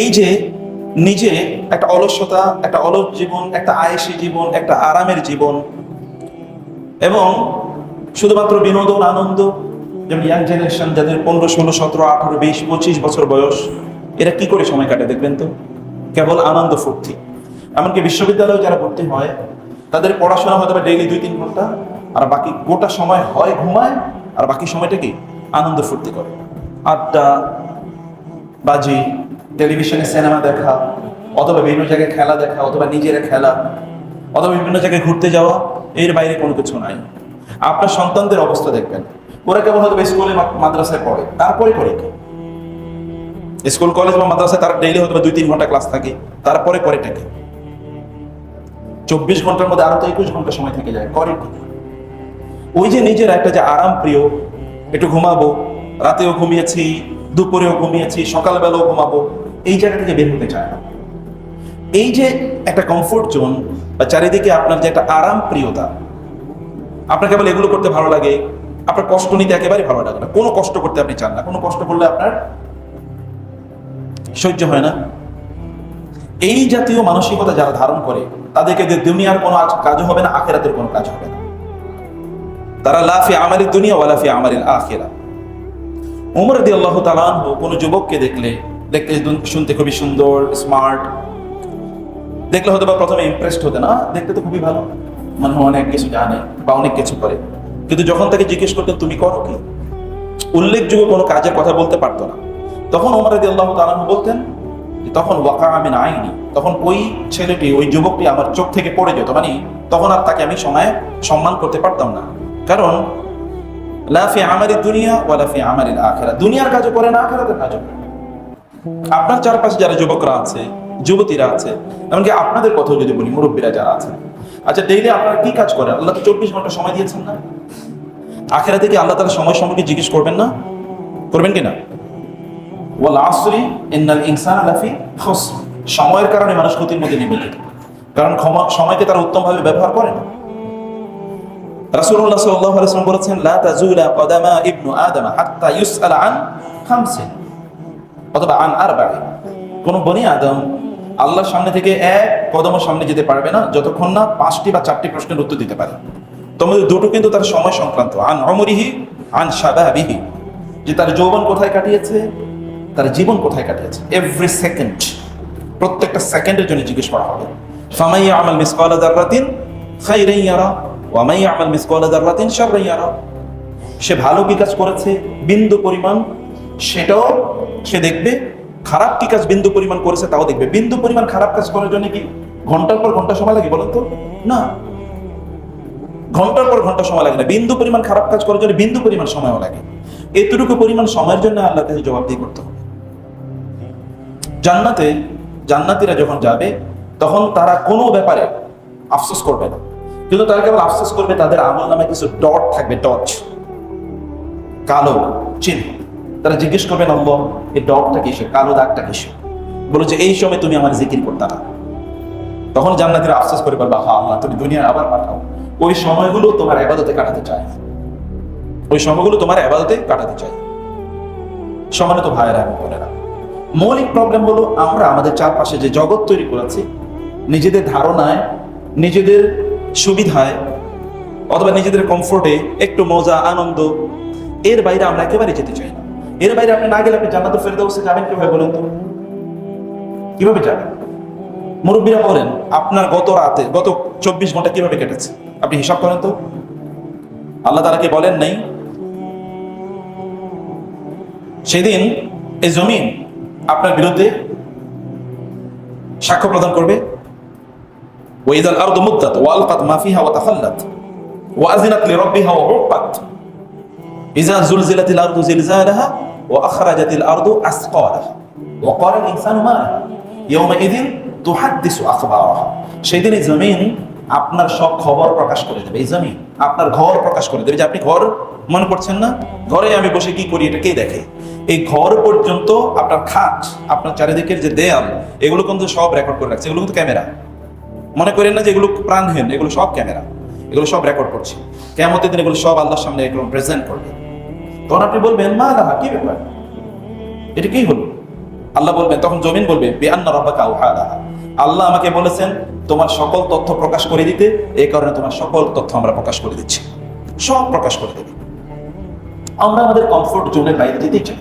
এই যে নিজে একটা অলসতা, একটা অলস জীবন, একটা আয়েসি জীবন, একটা আরামের জীবন, এবং শুধুমাত্র বিনোদন, আনন্দ, যেমন ইয়াং জেনারেশন যাদের পনেরো, ষোলো, সতেরো, আঠারো, বিশ, পঁচিশ বছর বয়স, এরা কি করে সময় কাটে দেখবেন তো? কেবল আনন্দ ফুর্তি। এমনকি বিশ্ববিদ্যালয়ে যারা ভর্তি হয়, তাদের পড়াশোনা হয়তো ডেইলি দুই তিন ঘণ্টা, আর বাকি গোটা সময় হয় ঘুমায়, আর বাকি সময়টা কি? আনন্দ ফুর্তি করে। আড্ডা, বাজি টেলিভিশনে, সিনেমা দেখা, অথবা বিভিন্ন জায়গায় খেলা দেখা, অথবা নিজেরা খেলা, অথবা বিভিন্ন জায়গায় ঘুরতে যাওয়া, এর বাইরে কোনো কিছু নাই। আপনার সন্তানদের অবস্থা দেখবেন। ওরা কেবল হয়তো স্কুলে মাদ্রাসায় পড়ে। তারপরে করে কি? স্কুল, কলেজ বা মাদ্রাসায় তার ডেইলি হয়তো দুই তিন ঘণ্টা ক্লাস থাকে, তারপরে করে থাকে চব্বিশ ঘণ্টার মধ্যে আরও তো একুশ ঘণ্টা সময় থেকে যায়, করে কি? ওই যে নিজের একটা যে আরাম প্রিয়, একটু ঘুমাবো, রাতেও ঘুমিয়েছি, দুপুরেও ঘুমিয়েছি, সকালবেলাও ঘুমাবো এই জায়গা থেকে বের হতে চায় না। এই যে একটা কমফোর্ট জোন বা চারিদিকে আপনার যে একটা আরাম প্রিয়তা আপনার কেবল এগুলো করতে ভালো লাগে, আপনার কষ্ট নিতে একেবারে ভালো লাগে না। কোনো কষ্ট করতে আপনি চান না। কোনো কষ্ট করলে আপনার সহ্য হয় না। এই জাতীয় মানসিকতা যারা ধারণ করে, তাদেরকে দুনিয়ার কোনো কাজ হবে না, আখেরাতের কোনো কাজ হবে না। তারা লাফি আমারি দুনিয়া ওয়ালাফি আমারিল আখেরা। উমর দি আল্লাহ তালানহ কোনো যুবককে দেখলে দেখতে শুনতে খুবই সুন্দর স্মার্ট দেখলে হয়তো বা প্রথমে ইমপ্রেসড হতে, না? দেখতে তো খুবই ভালো। মনে অনেক কিছু জানে বা অনেক কিছু করে। কিন্তু যখন তাকে জিজ্ঞেস করতেন, তুমি করো কি? উল্লেখযোগ্য কোনো কাজের কথা বলতে পারতো না। তখন ওমর দি আল্লাহ তালানহ বলতেন তখন ওয়াকা আমি আইনি। তখন ওই ছেলেটি, ওই যুবকটি আমার চোখ থেকে পড়ে যেত। মানে তখন আর তাকে আমি সময়, সম্মান করতে পারতাম না। কারণ লাফি আমারি দুনিয়া ওয়ালাফি আমারিল আখেরা দুনিয়ার কাজও করে না, আখেরাতের কাজও করে। আপনার চারপাশে যারা যুবকরা আছে, যুবতীরা আছে, এমনকি আপনাদের কথাও যদি বলি, মুরব্বীরা যারা আছে। আচ্ছা ডেইলি আপনারা কি কাজ করেন? আল্লাহ তো চব্বিশ ঘণ্টা সময় দিয়েছেন না? আখেরা থেকে আল্লাহ তালা সময় সম্পর্কে জিজ্ঞেস করবেন না? করবেন কি না ওয়াল আসরি ইন্নাল ইনসান লাফি খুসর। সময়ের কারণে মানুষ ক্ষতির মধ্যে নিবেদিত কারণ ক্ষমা, সময়কে তারা উত্তমভাবে ব্যবহার করে না। রাসূলুল্লাহ সাল্লাল্লাহু আলাইহি ওয়াসাল্লাম বলেছেন, লা কদামা ইবনু আদম হাত্তা আন খামসিন। অথবা আন আরবা'i কোন বনি আদম আল্লাহর সামনে থেকে এক কদমের সামনে যেতে পারবে না, যতক্ষণ না পাঁচটি বা চারটি প্রশ্নের উত্তর দিতে পারে। তোমাদের দুটো কিন্তু তার সময় সংক্রান্ত। আন অমরিহি আন সাবাবিহি যে তার যৌবন কোথায় কাটিয়েছে, তার জীবন কোথায় কাটিয়েছে। এভরি সেকেন্ড প্রত্যেকটা সেকেন্ডের জন্য জিজ্ঞেস করা হবে। ফামাই আমাল মিসকালা দাররাতিন খাইরান ইয়ারা, ওয়া মাই আমাল মিসকালা দাররাতিন শাররান ইয়ারা। সে ভালো কাজ করেছে? বিন্দু পরিমাণ সেটাও সে দেখবে, খারাপ কি কাজ বিন্দু পরিমাণ করেছে তাও দেখবে। বিন্দু পরিমাণ খারাপ কাজ করার জন্য কি ঘণ্টার পর ঘণ্টা সময় লাগে বলেন তো? না। ঘণ্টার পর ঘণ্টা সময় লাগে না। বিন্দু পরিমাণ খারাপ কাজ করার জন্য বিন্দু পরিমাণ সময়ও লাগে। এতটুকু পরিমাণ সময়ের জন্য আল্লাহ কাছে জবাবদিহি করতে হবে। জান্নাতে, জান্নাতীরা যখন যাবে, তখন তারা কোনো ব্যাপারে আফসোস করবে না। কিন্তু তারা কেবল আফসোস করবে, তাদের আমল নামে কিছু ডট থাকবে, ডট। কালো, চিহ্ন। তারা জিজ্ঞেস করবেন আল্লাহ এই ডটটা কিসে কালো দাগটা কিসে বলো যে, এই সময় তুমি আমার জিকির করতে না। তখন জান্নাতীরা আফসোস করে বলবা হা আল্লাহ, তুমি দুনিয়া আবার পাঠাও। ওই সময়গুলো তোমার আবাদতে কাটাতে চায়। ওই সময়গুলো তোমার আবাদতে কাটাতে চাই সমানিত ভাইয়েরা এবং বোনেরা, মৌলিক প্রবলেম হলো আমরা আমাদের চারপাশে যে জগৎ তৈরি করেছি, নিজেদের ধারণায়, নিজেদের সুবিধায়, অথবা নিজেদের কমফোর্টে একটু মজা, আনন্দ, এর বাইরে আমরা একেবারে যেতে চাই না। এর বাইরে আপনি না গেলে আপনি জান্নাতুল ফেরদাউসে যাবেন কীভাবে বলেন তো? কীভাবে যাবেন? মুরব্বীরা বলেন, আপনার গত রাতে, গত চব্বিশ ঘণ্টা কীভাবে কেটেছে? আপনি হিসাব করেন তো। আল্লাহ তারা কি বলেন নাই, সেদিন এই জমিন আপনার বিরুদ্ধে সাক্ষ্য প্রদান করবে। ওয়াইদাল আরদু মুদ্দাত ওয়ালকাত মা ফিহা ওয়া তাখাল্লাত, ওয়া আযিনাত লিরাব্বিহা ওয়া উক্কাত ইযা জুলজিলাতিল আরদু জিলজালাহা ওয়া আখরাজাতিল আরদু আসকালাহা। ওয়া ক্বালা আল ইনসানু মা আখবারাহা। জমিন আপনার সব খবর প্রকাশ করে দেবে। এই জমিন আপনার ঘর প্রকাশ করে দেবে। যে আপনি ঘর মনে করছেন না? ঘরে আমি বসে কি করি এটা কে দেখে? এই ঘর পর্যন্ত আপনার খাট, আপনার চারিদিকের যে দেয়াল, এগুলো কিন্তু সব রেকর্ড করে রাখছে। এগুলো কিন্তু ক্যামেরা। মনে করেন না যে এগুলো প্রাণহীন? এগুলো সব ক্যামেরা। এগুলো সব রেকর্ড করছে। কেমতের দিন এগুলো সব আল্লাহর সামনে এগুলো প্রেজেন্ট করবে। তখন আপনি বলবেন, মা লাহা, কি ব্যাপার? এটা কি হলো? আল্লাহ বলবেন, তখন জমিন বলবে, বেআন্না রব্বাকা আউহালাহা আল্লাহ আমাকে বলেছেন, তোমার সকল তথ্য প্রকাশ করে দিতে, এই কারণে তোমার সকল তথ্য আমরা প্রকাশ করে দিচ্ছি। সব প্রকাশ করে দেবে। আমরা আমাদের কমফোর্ট জোনের বাইরে যেতেই চাই।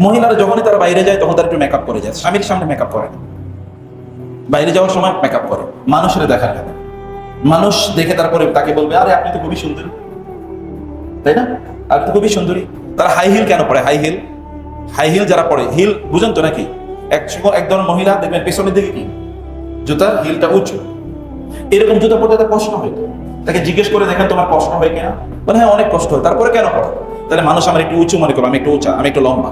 মহিলারা যখনই তারা বাইরে যায়, তখন তারা একটু মেকআপ করে যায়। স্বামীর সামনে মেকআপ করে না। বাইরে যাওয়ার সময় মেকআপ করে। মানুষের দেখার জন্য মানুষ দেখে তারপরে তাকে বলবে, আরে, আপনি তো খুবই সুন্দর। তাই না? তো খুবই সুন্দরী। তারা হাই হিল কেন পরে হাই হিল হাই হিল যারা পরে হিল বুঝেন তো নাকি? এক সময় ধরনের মহিলা, দেখবেন পেছনের দিকে কি? জুতার হিলটা উঁচু। এরকম জুতা পড়তে তার কষ্ট হয় তাকে জিজ্ঞেস করে দেখেন তোমার কষ্ট হয় কিনা? বলে হ্যাঁ অনেক কষ্ট হয়। তারপরে কেন পড়ো? তাহলে মানুষ, আমার একটু উঁচু মনে করো, আমি একটু উঁচা, আমি একটু লম্বা।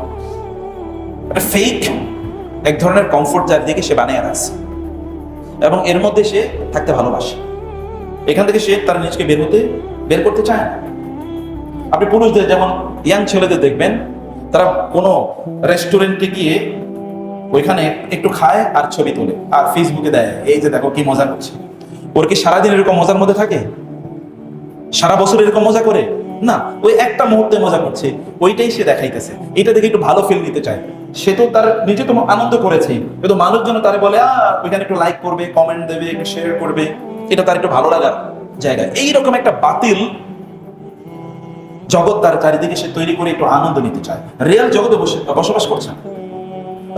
একটা ফেক এক ধরনের কমফোর্ট যার দিকে সে বানিয়ে রাখছে। এবং এর মধ্যে সে থাকতে ভালোবাসে। এখান থেকে সে তার নিজেকে বের হতে, বের করতে চায় না। আপনি পুরুষদের যেমন ইয়াং ছেলেদের দেখবেন, তারা কোনো রেস্টুরেন্টে গিয়ে ওইখানে একটু খায় আর ছবি তোলে, আর ফেসবুকে দেয়, এই যে দেখো কি মজা করছে। ওর কি সারাদিন এরকম মজার মধ্যে থাকে? সারা বছর এরকম মজা করে? না, ওই একটা মুহূর্তে মজা করছে, ওইটাই সে দেখাইতেছে। এটা দেখে একটু ভালো ফিল নিতে চায়। সে তো তার নিজে তো আনন্দ করেছেই কিন্তু মানুষজন তারা বলে ওইখানে একটু লাইক করবে কমেন্ট দেবে, একটু শেয়ার করবে। এটা তার একটু ভালো লাগার জায়গা। এইরকম একটা বাতিল জগৎ তার চারিদিকে সে তৈরি করে একটু আনন্দ নিতে চায়। রিয়েল জগতে বসে বসবাস করছে।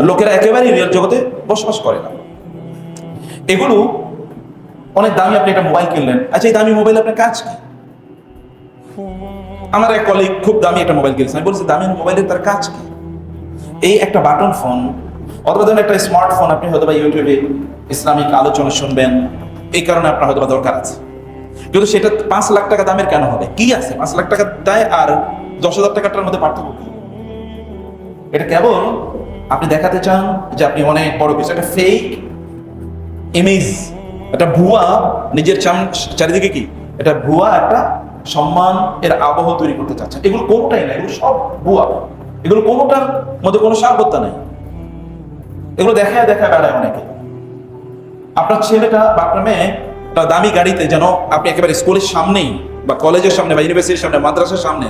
লোকেরা একেবারেই রিয়েল জগতে বসবাস করে না। এগুলো অনেক দামি আপনি একটা মোবাইল কিনলেন। আচ্ছা এই দামি মোবাইল আপনার কাজ কি? আমার এক কলিগ খুব দামি একটা মোবাইল কিনছে। আমি বলছি, দামি মোবাইলের তার কাজ কি? এই একটা বাটন ফোন অথবা ধরুন একটা স্মার্টফোন আপনি হয়তো বা ইউটিউবে ইসলামিক আলোচনা শুনবেন। এই কারণে আপনার হয়তো দরকার আছে। কিন্তু সেটা পাঁচ লাখ টাকা দামের কেন হবে? কি আছে? পাঁচ লাখ টাকা দেয় আর দশ হাজার টাকাটার মধ্যে পার্থক্য কি? এটা কেবল আপনি দেখাতে চান যে আপনি অনেক বড় কিছু, একটা ফেক ইমেজ একটা ভুয়া, নিজের চারিদিকে কি? এটা ভুয়া, একটা সম্মান এর আবহ তৈরি করতে চাচ্ছেন। এগুলো কোনোটাই না, এগুলো সব ভুয়া। এগুলো কোনোটার মধ্যে কোনো সারবত্তা নেই। এগুলো দেখায় দেখায় বেড়ায় অনেকে। আপনার ছেলেটা বা আপনার মেয়ে দামি গাড়িতে যেন আপনি একেবারে স্কুলের সামনেই বা কলেজের সামনে বা ইউনিভার্সিটির সামনে, মাদ্রাসার সামনে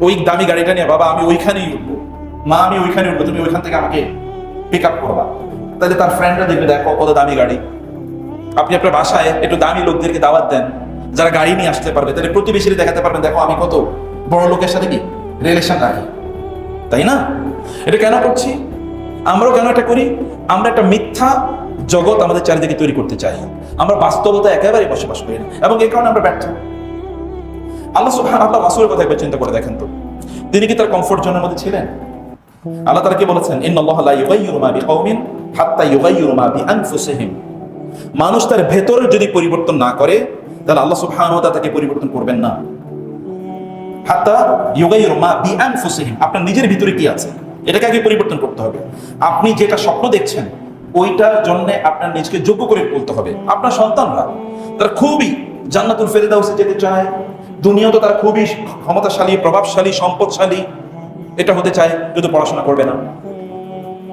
ওই দামি গাড়িটা নিয়ে, বাবা, আমি ওইখানেই উঠবো। মা, আমি ওইখানে উঠবো। তুমি ওইখান থেকে আমাকে পিক আপ করবা। তাহলে তার ফ্রেন্ডরা দেখবে, দেখো, কত দামি গাড়ি। আপনি আপনার বাসায় একটু দামি লোকদেরকে দাওয়াত দেন, যারা গাড়ি নিয়ে আসতে পারবে। তাহলে প্রতিবেশীরা দেখাতে পারবেন, দেখো, আমি কত বড় লোকের সাথে কি রিলেশন রাখি। তাই না? এটা কেন করছি? আমরাও কেন এটা করি? আমরা একটা মিথ্যা জগৎ আমাদের চারিদিকে তৈরি করতে চাই আমরা বাস্তবতা একেবারে বসবাস করি না এবং এই কারণে আমরা ব্যর্থ। আল্লাহ সুবহান আল্লাহ রাসূলের কথা একবার চিন্তা করে দেখেন তো। তিনি কি তার কমফোর্ট জোনের মধ্যে ছিলেন? আল্লাহ তারা কি বলেছেন? ইন্নাল্লাহ লা ইউগাইয়িরু মা বিকাউমিন হাত্তা ইউগাইয়িরু মা বিআনফুসিহিম। মানুষ তার ভেতরে যদি পরিবর্তন না করে, তাহলে আল্লাহ সুবহানাহু ওয়া তাআলা তাকে পরিবর্তন করবেন না। হাত্তা ইউগাইয়িরু মা বিআনফুসিহিম। আপনার নিজের ভিতরে কি আছে? এটাকে আগে পরিবর্তন করতে হবে। আপনি যেটা স্বপ্ন দেখছেন ওইটার জন্য আপনার নিজকে যোগ্য করে তুলতে হবে। আপনার সন্তানরা, তারা খুবই জান্নাতুল ফেরদাউসে যেতে চায়। দুনিয়া তো তারা খুবই ক্ষমতাশালী, প্রভাবশালী, সম্পদশালী। এটা হতে চায় কিন্তু পড়াশোনা করবে না।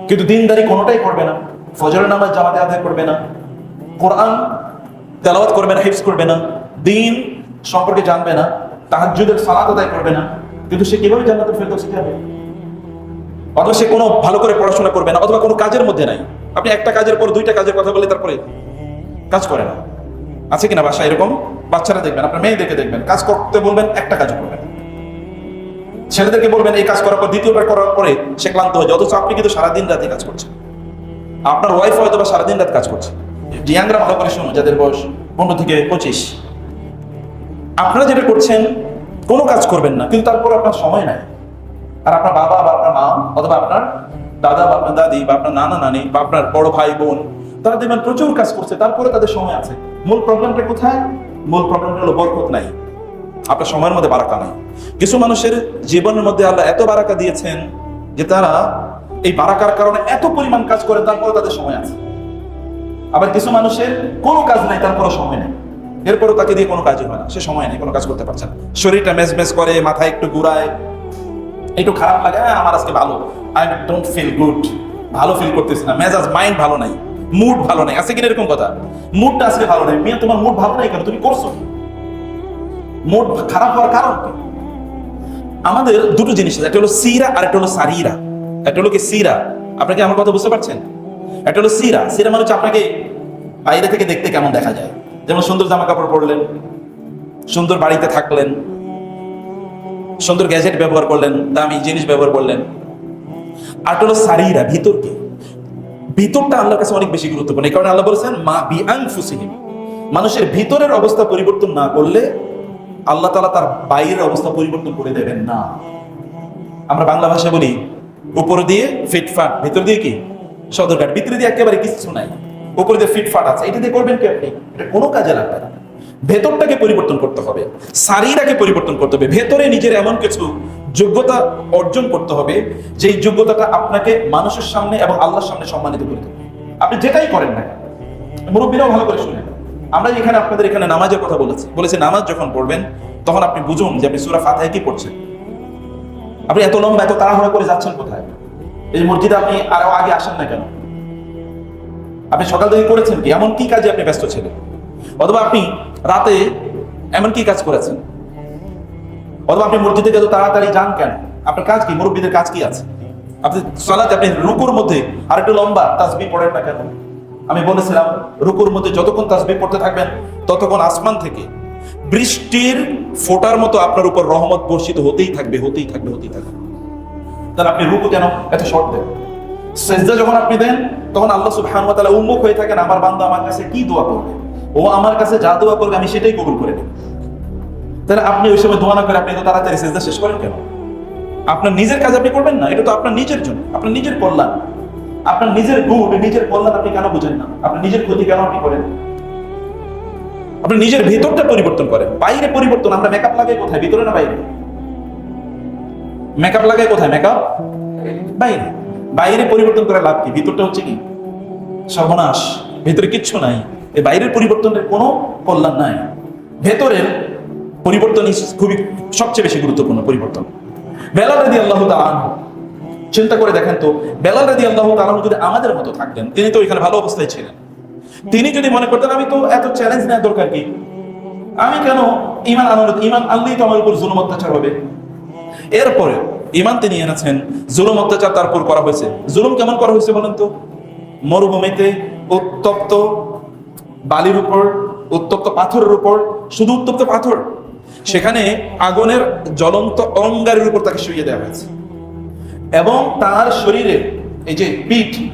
কিন্তু দিনদারি কোনোটাই করবে না। ফজরের নামাজ জামাতে আদায় করবে না। কোরআন তেলাওয়াত করবে না, হিফজ করবে না। দিন সম্পর্কে জানবে না। তাহাজ্জুদের সালাত আদায় করবে না। কিন্তু সে কীভাবে জান্নাতুল ফেরদাউসে যাবে অথবা সে কোনো ভালো করে পড়াশোনা করবে না, অথবা কোনো কাজের মধ্যে নাই। আপনি একটা কাজের পর দুইটা কাজের কথা বলে তারপরে কাজ করে না। আছে কিনা বাসা এরকম? বাচ্চারা দেখবেন, আপনার মেয়েদেরকে দেখবেন, কাজ করতে বলবেন, একটা কাজ করবেন ছেলেদেরকে বলবেন, এই কাজ করার পর, দ্বিতীয়বার করার পরে সে ক্লান্ত হয়ে যায়, অথচ আপনি কিন্তু সারাদিন রাতে কাজ করছেন। আপনার ওয়াইফ হয়তো বা সারাদিন রাত কাজ করছে। জিয়াংরা ভালো করে শুনুন যাদের বয়স পনেরো থেকে পঁচিশ। আপনারা যেটা করছেন, কোনো কাজ করবেন না, কিন্তু তারপর আপনার সময় নাই। আর আপনার বাবা বা আপনার মা, অথবা আপনার দাদা বা আপনার দাদি বা আপনার নানা নানি বা আপনার বড় ভাই, বোন, তারা দেখবেন প্রচুর কাজ করছে, তারপরে তাদের সময় আছে। মূল প্রবলেমটা কোথায়? মূল প্রবলেমটা হলো বরকত নাই। আপনার সময়ের মধ্যে বারাকা নাই। কিছু মানুষের জীবনের মধ্যে আল্লাহ এত বারাকা দিয়েছেন যে তারা এই বারাকার কারণে এত পরিমাণ কাজ করে, তারপরে তাদের সময় আছে। আবার কিছু মানুষের কোনো কাজ নাই তারপরে সময় নেই। এরপরও তাকে দিয়ে কোনো কাজই হয় না। সে সময় নেই, কোনো কাজ করতে পারছে না। শরীরটা মেজ মেজ করে, মাথায় একটু ঘুরায় একটু খারাপ লাগে "হ্যাঁ, আমার আজকে ভালো। আই ডোন্ট ফিল গুড ভালো ফিল করতেছি না। মেজাজ মাইন্ড ভালো নাই। মুড ভালো নাই। আছে কিনা এরকম কথা? মুডটা আজকে ভালো নাই। মেয়ে তোমার মুড ভালো নাই কেন? তুমি করছ মুড খারাপ হওয়ার কারণ আমাদের দুটো জিনিস আছে। একটা হলো সিরা আর একটা হলো সারিরা। একটা হলো কি সিরা? আপনাকে আমার কথা বুঝতে পারছেন? একটা হলো সিরা। সিরা মানে হচ্ছে আপনাকে বাইরে থেকে দেখতে কেমন দেখা যায়। যেমন সুন্দর জামা কাপড় পরলেন সুন্দর বাড়িতে থাকলেন সুন্দর গ্যাজেট ব্যবহার করলেন, দামি জিনিস ব্যবহার করলেন। হলো সারিরা ভিতর কি ভিতরটা আল্লাহর কাছে অনেক বেশি গুরুত্বপূর্ণ। এই কারণে আল্লাহ বলেছেন, মা বিআং ফুসিহিম মানুষের ভিতরের অবস্থা পরিবর্তন না করলে আল্লাহ তাআলা তার বাইরের অবস্থা পরিবর্তন করে দেবেন না। আমরা বাংলা ভাষায় বলি, উপর দিয়ে ফিটফাট ভিতর দিয়ে কি? সদরঘাট। ভিতরে দিয়ে একেবারে কিছু নাই। উপর দিয়ে ফিটফাট আছে। এটা দিয়ে করবেন কি আপনি? এটা কোনো কাজে লাগবে না। ভেতরটাকে পরিবর্তন করতে হবে, শারীরাকে পরিবর্তন করতে হবে, ভেতরে নিজের এমন কিছু যোগ্যতা অর্জন করতে হবে, যেই যোগ্যতাটা আপনাকে মানুষের সামনে এবং আল্লাহর সামনে সম্মানিত করে দেবে। আপনি যেটাই করেন না মুরব্বীরাও ভালো করে শুনেন। আমরা এখানে আপনাদের এখানে নামাজের কথা বলেছি বলেছি নামাজ যখন পড়বেন, তখন আপনি বুঝুন যে আপনি সুরা ফাতায় কি পড়ছেন। আপনি এত লম্বা, এত তাড়াহুড়া করে যাচ্ছেন কোথায়? এই মসজিদে আপনি আরও আগে আসেন না কেন? আপনি সকাল থেকে করেছেন কি? এমন কি কাজে আপনি ব্যস্ত ছিলেন? অথবা আপনি রাতে এমন কি কাজ করেছেন? অথবা আপনি মসজিদে যত তাড়াতাড়ি যান কেন? আপনার কাজ কি? মুরব্বীদের কাজ কি আছে? আপনি সালাতে, আপনি রুকুর মধ্যে আর একটু লম্বা তাসবি পড়েন না কেন? আমি বলেছিলাম, রুকুর মধ্যে যতক্ষণ তাসবি পড়তে থাকবেন, ততক্ষণ আসমান থেকে বৃষ্টির ফোটার মতো আপনার উপর রহমত বর্ষিত হতেই থাকবে হতেই থাকবে হতেই থাকবে। তাহলে আপনি রুকু কেন? এত শর্ট দেন। সেজদা যখন আপনি দেন, তখন আল্লাহ সুবহানাহু ওয়া তাআলা উন্মুখ হয়ে থাকেন, আমার বান্দা আমার কাছে কি দোয়া করবে? ও আমার কাছে যা দোয়া করবে আমি সেটাই কবুল করে নেব। তাহলে আপনি ওই সময় দোয়া না করে আপনি তো তাড়াতাড়ি সেজদা শেষ করেন কেন? আপনার নিজের কাজ আপনি করবেন না, এটা তো আপনার নিজের জন্য, আপনার নিজের কল্যাণ। আপনার নিজের গুড নিজের কল্যাণ আপনি কেন বুঝেন না? আপনার নিজের ক্ষতি কেন আপনি করেন? আপনি নিজের ভেতরটা পরিবর্তন করেন, বাইরে পরিবর্তন, আমরা মেকআপ লাগাই কোথায়? ভিতরে না বাইরে? মেকআপ লাগাই কোথায়? মেকআপ বাইরে। বাইরে পরিবর্তন করে লাভ কি? ভিতরটা হচ্ছে কি? সর্বনাশ, ভেতরে কিচ্ছু নাই। এই বাইরের পরিবর্তনের কোনো কল্যাণ নাই। ভেতরের পরিবর্তনই খুবই সবচেয়ে বেশি গুরুত্বপূর্ণ পরিবর্তন। বেলাল রাদি আল্লাহ চিন্তা করে দেখেন তো, বেলাল রাদি আল্লাহ তাআলা যদি আমাদের মতো থাকতেন, তিনি তো এখানে ভালো অবস্থায় ছিলেন। তিনি যদি মনে করতেন, আমি তো এত চ্যালেঞ্জ নেওয়ার দরকার কি? আমি কেন ইমান আনন্দ ইমান আনলেই তো আমার উপর জুলুম অত্যাচার হবে? এরপরে ইমান তিনি এনেছেন, জুলুম অত্যাচার তারপর করা হয়েছে। জুলুম কেমন করা হয়েছে বলেন তো? মরুভূমিতে উত্তপ্ত বালির উপর, উত্তপ্ত পাথরের উপর, শুধু উত্তপ্ত পাথর। সেখানে আগুনের জ্বলন্ত অঙ্গারের উপর তাকে শুইয়ে দেওয়া হয়েছে। এবং তার শরীরে এই যে পিঠ,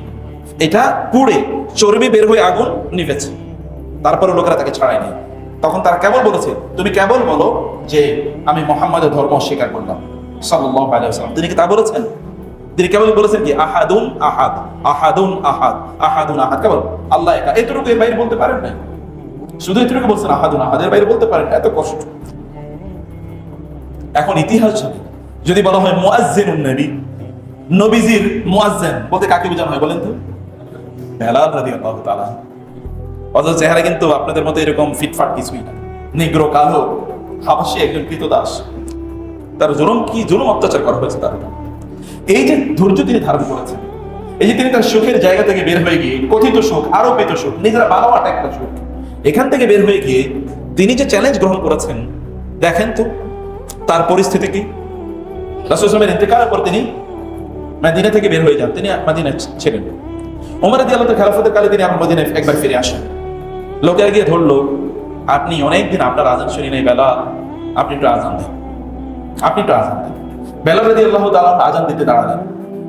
এটা পুড়ে চর্বি বের হয়ে আগুন নিভেছে। তারপরে লোকেরা তাকে ছাড়ায়নি তখন তারা কেবল বলেছে, তুমি কেবল বলো যে, আমি মোহাম্মদের ধর্ম অস্বীকার করলাম। ওয়াসাল্লাম। তিনি কি তা বলেছেন? তিনি কেবল বলেছেন কি? আহাদুন আহাদ আহাদুন আহাদ আহাদুন আহাদ। কেবল আল্লাহ একা। এতটুকু এর বাইরে বলতে পারেন না শুধু এতটুকু বলছেন আহাদুন আহাদের বাইরে বলতে পারেন এত কষ্ট। এখন ইতিহাস জানি। যদি বলা হয় মুয়াজ্জিনুন নবী, নবীজির মুয়াজ্জিন বলতে কাকে বোঝানো হয় বলেন তো? বেলাল রাদিয়াল্লাহু তাআলা। অথচ চেহারা কিন্তু আপনাদের মতো এরকম ফিটফাট কিছুই না। নিগ্র, কালো, হাবাসী একজন কৃতদাস। তার জুলুম কি? জুলুম অত্যাচার করা হয়েছে তার উপর। এই যে ধৈর্য তিনি ধারণ করেছেন, এই যে তিনি তার সুখের জায়গা থেকে বের হয়ে গিয়ে কথিত সুখ, আরোপিত সুখ, নিজেরা বানাওয়াটা একটা সুখ, এখান থেকে বের হয়ে গিয়ে তিনি যে চ্যালেঞ্জ গ্রহণ করেছেন, দেখেন তো তার পরিস্থিতি কি? রাসুলের ইন্তেকালের পর তিনি মাদিনা থেকে বের হয়ে যান, তিনি মাদিনা ছিলেন। ওমর আদি আল্লাহ খেলাফতের কালে তিনি আমার মদিনায় একবার ফিরে আসেন। লোকে গিয়ে ধরলো, আপনি অনেকদিন আপনার আজান শুনি নাই বেলা, আপনি একটু আজান দেন, আপনি একটু আজান দেন। বেলা রাদি আল্লাহ তাআলা আজান দিতে দাঁড়ালেন।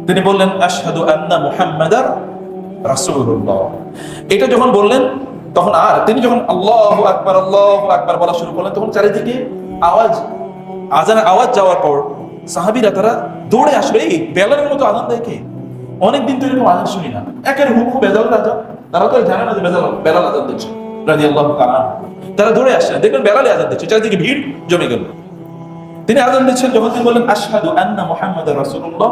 তিনি বললেন, আশহাদু আন্না মুহাম্মাদার এটা যখন বললেন, তখন আর তিনি যখন আল্লাহু আকবার আল্লাহু আকবার বলা শুরু করলেন, তখন চারিদিকে আওয়াজ, আজানের আওয়াজ যাওয়ার পর সাহাবীরা তারা দৌড়ে এই মতো আজান অনেকদিন তো এরকম আজান শুনি না। একের হুকু বেলাল আজান তারা তো জানে না যে বেলাল বেলাল আজান দিচ্ছে, রাদিয়াল্লাহু তাআলা তারা দৌড়ে আসছেন দেখবেন বেলালে আজান দিচ্ছে, চারিদিকে ভিড় জমে গেল। তিনি আজান দিচ্ছেন যখন তিনি বললেন, আশহাদু আন্না মুহাম্মাদার রাসূলুল্লাহ,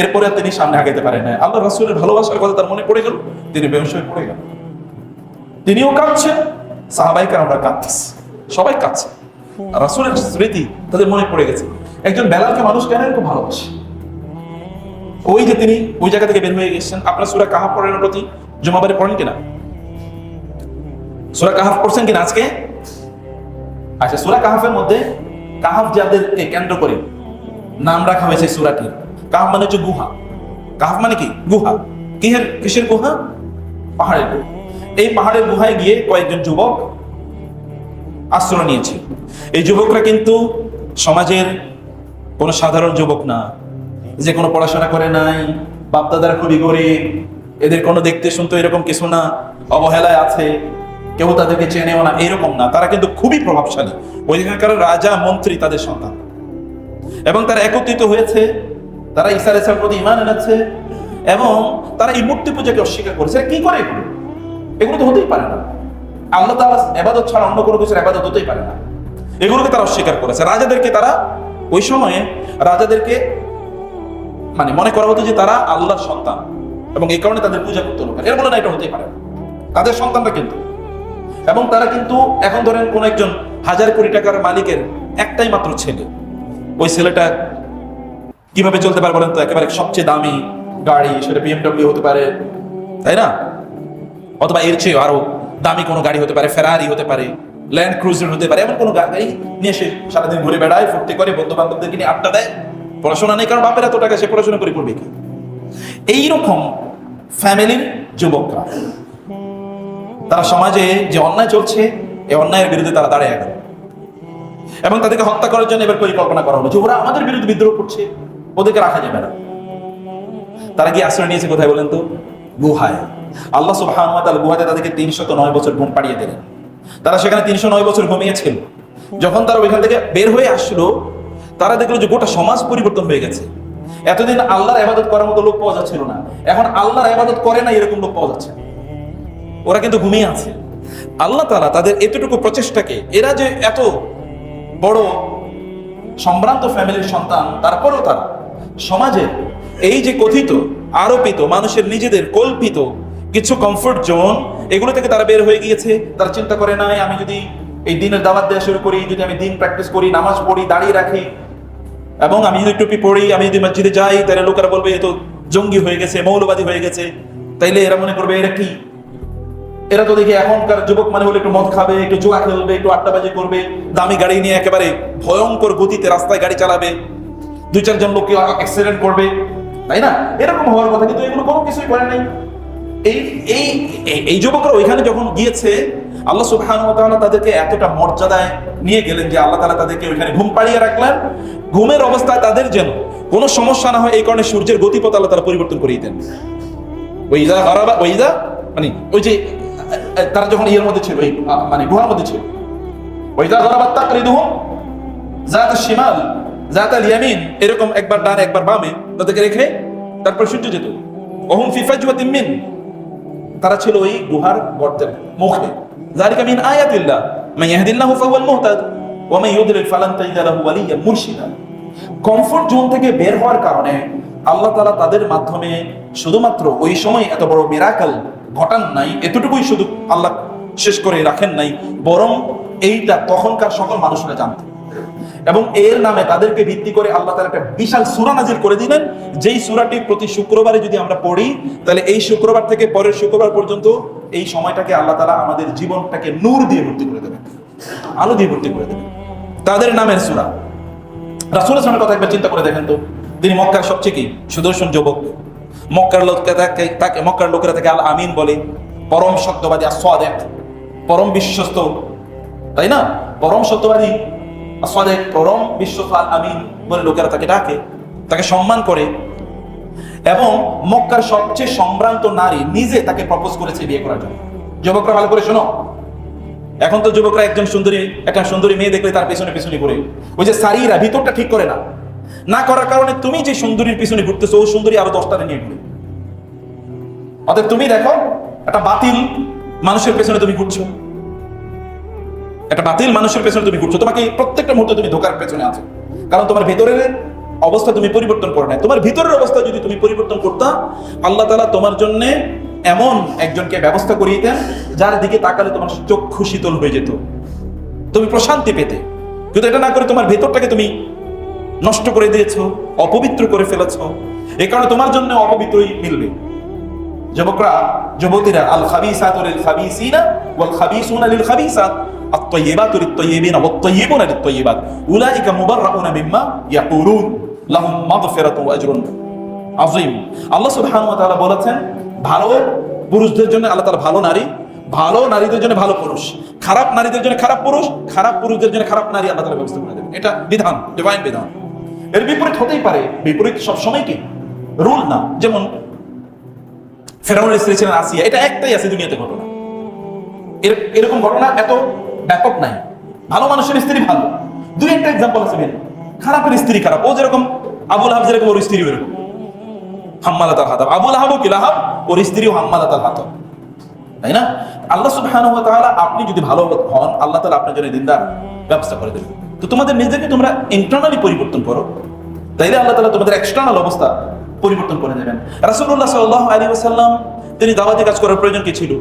এরপরে তিনি সামনে আগাইতে পারেন না আল্লাহ রাসূলের ভালোবাসার কথা তার মনে পড়ে গেল, তিনি বেহুশ পড়ে গেল তিনিও কাঁদছেন সাহাবাই আমরা কাঁদতেছি, সবাই কাঁদছে। রাসূলের স্মৃতি তাদের মনে পড়ে গেছে। একজন বেলালকে মানুষ কেন এরকম ভালোবাসে? ওই যে তিনি ওই জায়গা থেকে বের হয়ে গেছেন, আপনার সুরা কাহাফ পড়েন প্রতি? জমাবারে পড়েন কিনা? সুরা কাহাফ পড়ছেন কিনা আজকে? আচ্ছা সুরা কাহাফের মধ্যে কাহাফ যাদেরকে কেন্দ্র করে নাম রাখা হয়েছে সুরাটির কাহাফ মানে হচ্ছে গুহা। কাহাফ মানে কি? গুহা। কিহের কিসের গুহা? পাহাড়ের গুহা। এই পাহাড়ের গুহায় গিয়ে কয়েকজন যুবক আশ্রয় নিয়েছে। এই যুবকরা কিন্তু সমাজের কোনো সাধারণ যুবক না, যে কোনো পড়াশোনা করে নাই, বাপদাদারা খুবই গরিব, এদের কোনো দেখতে শুনতে এরকম কিছু না, অবহেলায় আছে। কেউ তাদেরকে চেনেও না, এরকম না। তারা কিন্তু খুবই প্রভাবশালী। ওইখানকার রাজা, মন্ত্রী, তাদের সন্তান। এবং তারা একত্রিত হয়েছে। তারা ঈসা আলাইসার প্রতি ইমান এনেছে। এবং তারা এই মূর্তি পূজাকে অস্বীকার করেছে। কি করে এগুলো? এগুলো তো হতেই পারে না। আল্লাহ তাআলা এবাদত ছাড়া অন্য কোনো কিছুর এবাদত হতেই পারে না। এগুলোকে তারা অস্বীকার করেছে। রাজাদেরকে তারা ওই সময়ে রাজাদেরকে মানে মনে করা হতো যে তারা আল্লাহর সন্তান। এবং এই কারণে তাদের পূজা করতে লোক এর বলে না, এটা হতেই পারে তাদের সন্তানরা কিন্তু এবং তারা কিন্তু এখন ধরেন কোন একজন হাজার কোটি টাকার মালিকের একটাই মাত্র ছেলে। ওই ছেলেটা কীভাবে চলতে পারে বলেন তো? একেবারে সবচেয়ে দামি গাড়ি, সেটা বিএমডব্লিউ হতে পারে, তাই না? অথবা এর চেয়ে আরও দামি কোনো গাড়ি হতে পারে ফেরারি হতে পারে ল্যান্ড ক্রুজার হতে পারে, এমন কোনো গাড়ি নিয়ে এসে সারাদিন ঘুরে বেড়ায়, ফুর্তি করে বন্ধু বান্ধবদেরকে নিয়ে আড্ডা দেয়, পড়াশোনা নেই, কারণ বাপের এত টাকা সে পড়াশোনা করে করবে কি? এইরকম ফ্যামিলির যুবকরা তারা সমাজে যে অন্যায় চলছে এই অন্যায়ের বিরুদ্ধে তারা দাঁড়িয়ে গেল এবং তাদেরকে হত্যা করার জন্য এবার পরিকল্পনা করা হলো যে ওরা আমাদের বিরুদ্ধে বিদ্রোহ করছে, ওদেরকে রাখা যাবে না। তারা কি আশ্রয় নিয়েছে কোথায় বলেন তো? গুহায়। আল্লাহ সুবহান গুহাতে তাদেরকে তিনশত নয় বছর ঘুম পাড়িয়ে দিলেন। তারা সেখানে তিনশো নয় বছর ঘুমিয়েছিল। যখন তারা ওইখান থেকে বের হয়ে আসলো, তারা দেখল যে গোটা সমাজ পরিবর্তন হয়ে গেছে। এতদিন আল্লাহর ইবাদত করার মতো লোক পাওয়া যাচ্ছিল না। এখন আল্লাহর ইবাদত করে না, এরকম লোক পাওয়া যাচ্ছে ওরা কিন্তু ঘুমিয়ে আছে। আল্লাহ তাআলা তাদের এতটুকু প্রচেষ্টাকে, এরা যে এত বড় সম্ভ্রান্ত ফ্যামিলির সন্তান, তারপরও তারা সমাজে এই যে কথিত, আরোপিত, মানুষের নিজেদের কল্পিত কিছু কমফোর্ট জোন এগুলো থেকে তারা বের হয়ে গিয়েছে। তারা চিন্তা করে, নাই, আমি যদি এই দিনের দাওয়াত দেওয়া শুরু করি, যদি আমি দিন প্র্যাকটিস করি, নামাজ পড়ি, দাঁড়িয়ে রাখি, এবং আমি যদি টুপি পড়ি আমি যদি মসজিদে যাই, তাহলে লোকেরা বলবে, এ তো জঙ্গি হয়ে গেছে, মৌলবাদী হয়ে গেছে। তাইলে এরা মনে করবে, এরা কি? এরা তো দেখি এখনকার যুবক মানে হলে একটু মদ খাবে, একটু জোয়া খেলবে, একটু আড্ডাবাজি করবে, দামি গাড়ি নিয়ে একেবারে ভয়ঙ্কর গতিতে রাস্তায় গাড়ি চালাবে, দুই চারজন লোককে অ্যাক্সিডেন্ট করবে, তাই না? এরকম হওয়ার কথা, কিন্তু এগুলো কোনো কিছুই করে নাই। এই এই, এই- যুবকরা ওইখানে যখন গিয়েছে, আল্লাহ তাআলা তাদেরকে এতটা মর্যাদায় নিয়ে গেলেন যে আল্লাহ তালা তাদেরকে ওইখানে ঘুম পাড়িয়ে রাখলেন। ঘুমের অবস্থায় তাদের যেন কোনো সমস্যা না হয়, এই কারণে সূর্যের গতিপথ আল্লাহ তারা পরিবর্তন করিয়ে দেন। ওইদা হারাবা ওইদা মানে ওই যে তারা যখন ইয়ের মধ্যে ছিল মানে গুহার মধ্যে ছিল আল ইয়ামিন, এরকম একবার ডান, একবার বামে, তাদেরকে রেখে তারপর সূর্য যেত। মিন, তারা ছিল ওই গুহার গর্তের মুখে। মিন ইয়াহদিল্লাহু মুহতাদ, ওয়া ফালান তাজিদ লাহু ওয়ালিয়্যান মুরশিদা। কমফোর্ট জোন থেকে বের হওয়ার কারণে আল্লাহ তাআলা তাদের মাধ্যমে শুধুমাত্র ওই সময় এত বড় মিরাকল ঘটান নাই, এতটুকুই শুধু আল্লাহ শেষ করে রাখেন নাই, বরং এইটা তখনকার সকল মানুষরা জানত। এবং এর নামে তাদেরকে ভিত্তি করে আল্লাহ তাআলা একটা বিশাল সূরা নাজিল করে দিলেন। যেই সূরাটি প্রতি শুক্রবারে যদি আমরা পড়ি, তাহলে এই শুক্রবার থেকে পরের শুক্রবার পর্যন্ত এই সময়টাকে আল্লাহ তাআলা আমাদের জীবনটাকে নূর দিয়ে ভর্তি করে দেবেন, আলো দিয়ে ভর্তি করে দেবেন। তাদের নামের সূরা। রাসূলের সামনে কথা একবার চিন্তা করে দেখেন তো। তিনি মক্কার সবচেয়ে কি? সুদর্শন যুবক। মক্কার লোককে তাকে তাকে, মক্কার লোকেরা তাকে আল আমিন বলে। পরম সত্যবাদী আসাদেক পরম বিশ্বস্ত। তাই না? পরম সত্যবাদী আসাদেক পরম বিশ্বস্ত আল আমিন বলে লোকেরা তাকে ডাকে। তাকে সম্মান করে। এবং মক্কার সবচেয়ে সম্ভ্রান্ত নারী নিজে তাকে প্রপোজ করেছে বিয়ে করার জন্য। যুবকরা ভালো করে শোনো। এখন তো যুবকরা একজন সুন্দরী, একটা সুন্দরী মেয়ে দেখলে তার পেছনে পেছনে করে ওই যে সারিরা ভিতরটা ঠিক করে না। না করার কারণে তুমি যে সুন্দরীর পিছনে ঘুরতেছো, ও সুন্দরী আরও দশটা নিয়ে ঘুরে। অতএব তুমি দেখো, একটা বাতিল মানুষের পেছনে তুমি ঘুরছো। একটা বাতিল মানুষের পেছনে তুমি ঘুরছো। তোমাকে প্রত্যেকটা মুহূর্তে তুমি ধোকার পেছনে আছো। কারণ তোমার ভেতরের অবস্থা তুমি পরিবর্তন করো না তোমার ভিতরের অবস্থা যদি তুমি পরিবর্তন করতা, আল্লাহ তালা তোমার জন্য এমন একজনকে ব্যবস্থা করিয়ে দেন, যার দিকে তাকালে তোমার চক্ষু শীতল হয়ে যেত। তুমি প্রশান্তি পেতে। কিন্তু এটা না করে তোমার ভেতরটাকে তুমি নষ্ট করে দিয়েছ, অপবিত্র করে ফেলেছ। এ কারণে তোমার জন্য অপবিত্রই মিলবে। যুবকরা, যুবতীরা আল খাবিসাত খাবিসিনা ওয়াল খাবিসুনা লিল খাবিসাত উলাইকা মুবাররাউনা মিম্মা ইয়াকুলুন। লাহুম মাগফিরাতু ওয়া আজরুন। আযীম। আল্লাহ সুবহানাহু ওয়া তাআলা বলেছেন, ভালো পুরুষদের জন্য আল্লাহ তাআলা ভালো নারী, ভালো নারীদের জন্য ভালো পুরুষ। খারাপ নারীদের জন্য খারাপ পুরুষ, খারাপ পুরুষদের জন্য খারাপ নারী আল্লাহ তাআলা ব্যবস্থা করে দেবেন। এটা বিধান ডিভাইন বিধান। এর বিপরীত হতেই পারে। বিপরীত সব সময় কি? রুল না। যেমন ফেরাউনের স্ত্রী ছিলেন আসিয়া। এটা একটাই আছে দুনিয়াতে ঘটনা। এরকম ঘটনা এত ব্যাপক নাই। ভালো মানুষের স্ত্রী ভালো। দুই একটা এক্সাম্পল আছে খারাপের স্ত্রী খারাপ। ও যেরকম আবুল যেরকম, ওর স্ত্রী এরকম। হাম্মালাত আল হাতাব। আবুল হাবও কি? লাহাব। ওর তাই না? আল্লাহ সুবহানাহু আপনি যদি ভালো হন, আল্লাহ তাআলা আপনার জন্য দিনদার ব্যবস্থা করে দেবেন। তো তোমাদের নিজেকে তোমরা ইন্টারনালি পরিবর্তন করো। তাইলে আল্লাহ তাআলা তোমাদের এক্সটার্নাল অবস্থা পরিবর্তন করে দেবেন। রাসূলুল্লাহ সাল্লাল্লাহু আলাইহি ওয়াসাল্লাম, তিনি দাওয়াতি কাজ করার প্রয়োজন কি ছিল?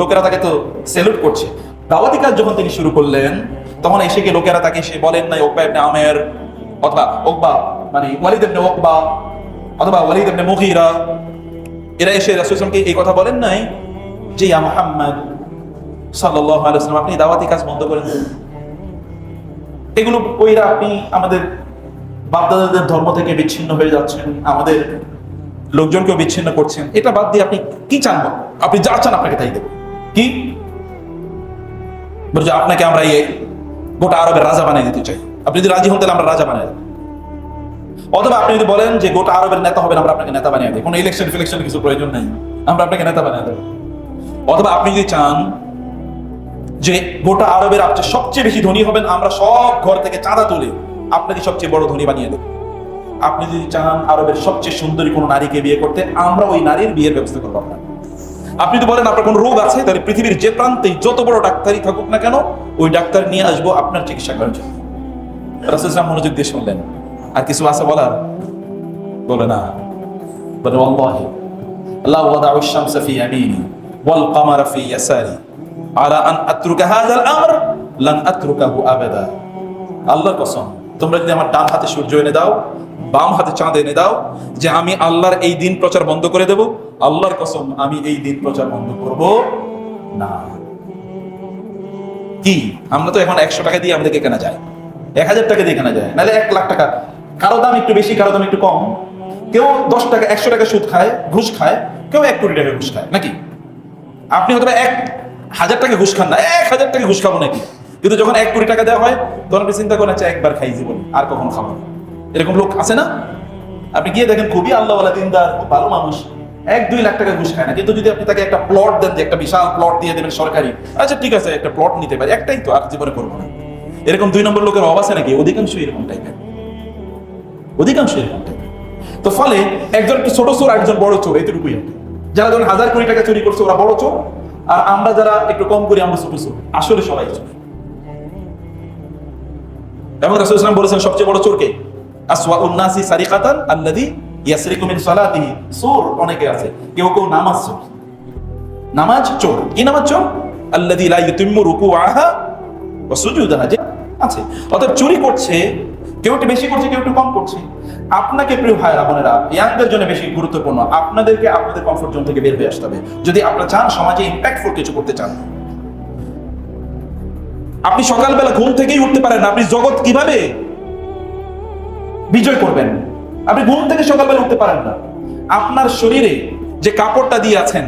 লোকেরা তাকে তো স্যালুট করছে। দাওয়াতি কাজ যখন তিনি শুরু করলেন, তখন এসে গিয়ে লোকেরা তাকে এসে বলেন নাই, ওকবা ইবনে আমের, অথবা ওকবা মানে ওয়ালিদ ইবনে ওকবা, অথবা ওয়ালিদ ইবনে মুগীরা, এরা এসে রাসূলকে এই কথা বলেন নাই যে, ইয়া মুহাম্মদ সাল্লাল্লাহু আলাইহি আপনি দাওয়াতি কাজ বন্ধ করে দিন এগুলো কইরা আপনি আমাদের বাপদাদাদের ধর্ম থেকে বিচ্ছিন্ন হয়ে যাচ্ছেন, আমাদের লোকজনকেও বিচ্ছিন্ন করছেন। এটা বাদ দিয়ে আপনি কি চান আপনি যা চান আপনাকে তাই দেব। কি? বলছে, আপনাকে আমরা এই গোটা আরবের রাজা বানিয়ে দিতে চাই। আপনি যদি রাজি হন, তাহলে আমরা রাজা বানিয়ে দেবো। অথবা আপনি যদি বলেন যে গোটা আরবের নেতা হবেন, আমরা আপনাকে নেতা বানিয়ে দেবো। কোনো ইলেকশন ফিলেকশন কিছু প্রয়োজন নেই, আমরা আপনাকে নেতা বানিয়ে দেবো। অথবা আপনি যদি চান যে গোটা আরবের আপনি সবচেয়ে বেশি ধনী হবেন, আমরা সব ঘর থেকে চাঁদা তুলে আপনাকে সবচেয়ে বড় ধনী বানিয়ে দেব। আপনি যদি চান আরবের সবচেয়ে সুন্দরী কোনো নারীকে বিয়ে করতে, আমরা ওই নারীর বিয়ের ব্যবস্থা করব আপনার আপনি যদি বলেন, আপনার কোন রোগ আছে? তাহলে পৃথিবীর যে প্রান্তেই যত বড় ডাক্তারই থাকুক না কেন, ওই ডাক্তার নিয়ে আসব আপনার চিকিৎসা করার জন্য। রাসুলাম মনোযোগ দিয়ে শুনলেন। আর কিছু আছে বলার? বলে না। বলে আল্লাহ আল্লাহ ওয়াদা আউশ্যাম সাফি আমিনি ওয়াল কামার ফি ইয়াসারি। আলা কসম, তোমরা যদি আমার ডান হাতে সূর্য এনে দাও, বাম হাতে চাঁদ এনে দাও, যে আমি আল্লাহর এই দিন প্রচার বন্ধ করে দেব, আল্লাহর কসম, আমি এই দিন প্রচার বন্ধ করব না। কি? আমরা তো এখন একশো টাকা দিয়ে আমাদেরকে কেনা যায়। এক হাজার টাকা দিয়ে কেনা যায়। নাহলে এক লাখ টাকা। কারও দাম একটু বেশি, কারও দাম একটু কম। কেউ দশ টাকা, একশো টাকা সুদ খায়, ঘুষ খায়, কেউ এক কোটি টাকা ঘুষ খায়, নাকি? আপনি হয়তো এক হাজার টাকা ঘুষ খান না, এক হাজার টাকা ঘুষ খাব নাকি? কিন্তু যখন এক কোটি টাকা দেওয়া হয়, তখন আপনি চিন্তা করেন আচ্ছা একবার খাই জীবন, আর কখনো খাব এরকম লোক আছে না? আপনি গিয়ে দেখেন, খুবই আল্লাহওয়ালা দিনদার, খুব ভালো মানুষ, এক দুই লাখ টাকা ঘুষ খায় না। কিন্তু যদি আপনি তাকে একটা প্লট দেন যে একটা বিশাল প্লট দিয়ে দেবেন সরকারি আচ্ছা ঠিক আছে, একটা প্লট নিতে পারি, একটাই তো, আর জীবনে করব না। এরকম দুই নম্বর লোকের অভাব আছে নাকি? অধিকাংশ এরকম টাইপের অধিকাংশ এরকম টাইপের তো ফলে একজন ছোট চোর একজন বড় চোর, এতটুকুই। যারা যখন হাজার কোটি টাকা চুরি করছে, ওরা বড় চোর আর আমরা যারা একটু কম করি, আমরা ছোট চোর আসলে সবাই এবং রাসূল ইসলাম বলেছেন, সবচেয়ে বড় চোরকে সারিকাতান ইয়াসরিকু মিন সালাতিহি। অনেকে আছে, কেউ কেউ নামাজ চোর। নামাজ চোর। কি নামাজ চোর? আল্লাযী লা রুকুআহা ওয়া সুজুদাহা। আছে। অর্থাৎ চুরি করছে, কেউ একটু বেশি করছে, কেউ একটু কম করছে। আপনাকে প্রিয় ভাইরা বোনেরা ইয়াংদের জন্য বেশি গুরুত্বপূর্ণ। আপনাদেরকে আপনাদের কমফোর্ট জোন থেকে বের হয়ে আসতে হবে। যদি আপনারা চান সমাজে ইম্প্যাক্টফুল কিছু করতে চান। আপনি সকালবেলা ঘুম থেকেই উঠতে পারেন আপনি জগৎ কীভাবে বিজয় করবেন? আপনি ঘুম থেকে সকালবেলা উঠতে পারেন না। আপনার শরীরে যে কাপড়টা দিয়ে আছেন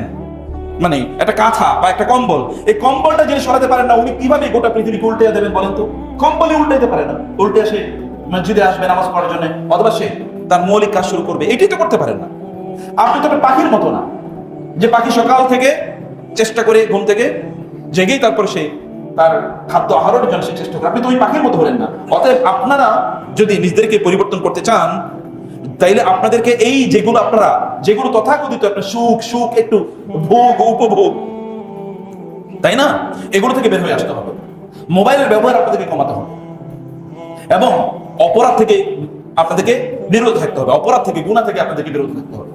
মানে একটা কাঁথা বা একটা কম্বল, এই কম্বলটা যিনি সরাতে পারেন না, উনি কীভাবে গোটা পৃথিবীকে উল্টে দেবেন বলেন তো? কম্বলে উল্টাইতে পারে না। উল্টে আসে মসজিদে আসবে নামাজ পড়ার জন্য, অথবা সে তার মৌলিক কাজ শুরু করবে, এটাই তো করতে পারেন না। আপনি তো পাখির মতো না। যে পাখি সকাল থেকে চেষ্টা করে ঘুম থেকে জেগেই তারপর সে তার খাদ্য আহরণের জন্য সে চেষ্টা করে। আপনি তো ওই পাখির মতো হলেন না। অতএব আপনারা যদি নিজেদেরকে পরিবর্তন করতে চান, তাইলে আপনাদেরকে এই যেগুলো আপনারা, যেগুলো তথাকথিত আপনার সুখ সুখ একটু ভোগ, উপভোগ, তাই না? এগুলো থেকে বের হয়ে আসতে হবে। মোবাইলের ব্যবহার আপনাদেরকে কমাতে হবে। এবং অপরাধ থেকে আপনাদেরকে বিরত থাকতে হবে অপরাধ থেকে গুণা থেকে আপনাদেরকে বিরত থাকতে হবে।